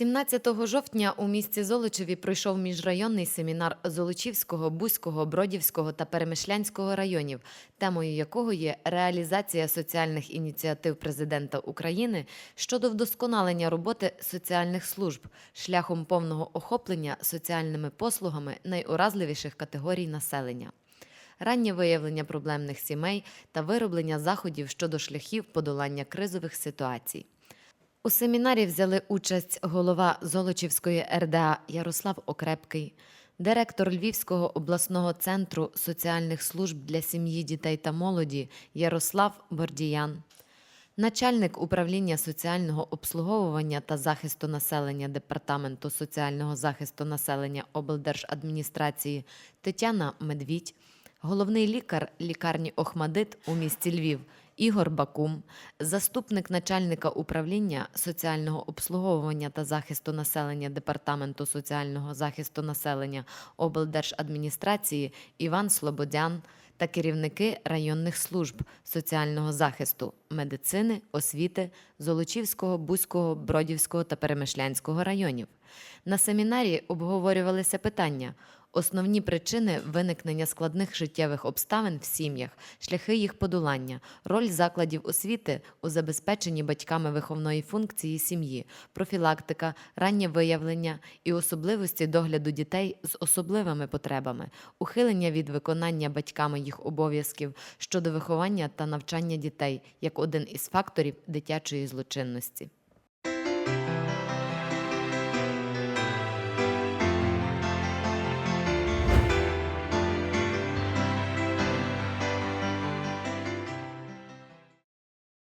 17 жовтня у місті Золочеві пройшов міжрайонний семінар Золочівського, Бузького, Бродівського та Перемишлянського районів, темою якого є реалізація соціальних ініціатив президента України щодо вдосконалення роботи соціальних служб шляхом повного охоплення соціальними послугами найуразливіших категорій населення. Раннє виявлення проблемних сімей та вироблення заходів щодо шляхів подолання кризових ситуацій. У семінарі взяли участь голова Золочівської РДА Ярослав Окрепкий, директор Львівського обласного центру соціальних служб для сім'ї, дітей та молоді Ярослав Бордіян, начальник управління соціального обслуговування та захисту населення Департаменту соціального захисту населення облдержадміністрації Тетяна Медвідь, головний лікар лікарні Охмадит у місті Львів Ігор Бакум, заступник начальника управління соціального обслуговування та захисту населення Департаменту соціального захисту населення облдержадміністрації Іван Слободян та керівники районних служб соціального захисту, медицини, освіти Золочівського, Бузького, Бродівського та Перемишлянського районів. На семінарі обговорювалися питання. Основні причини виникнення складних життєвих обставин в сім'ях, шляхи їх подолання, роль закладів освіти у забезпеченні батьками виховної функції сім'ї, профілактика, раннє виявлення і особливості догляду дітей з особливими потребами, ухилення від виконання батьками їх обов'язків щодо виховання та навчання дітей як один із факторів дитячої злочинності.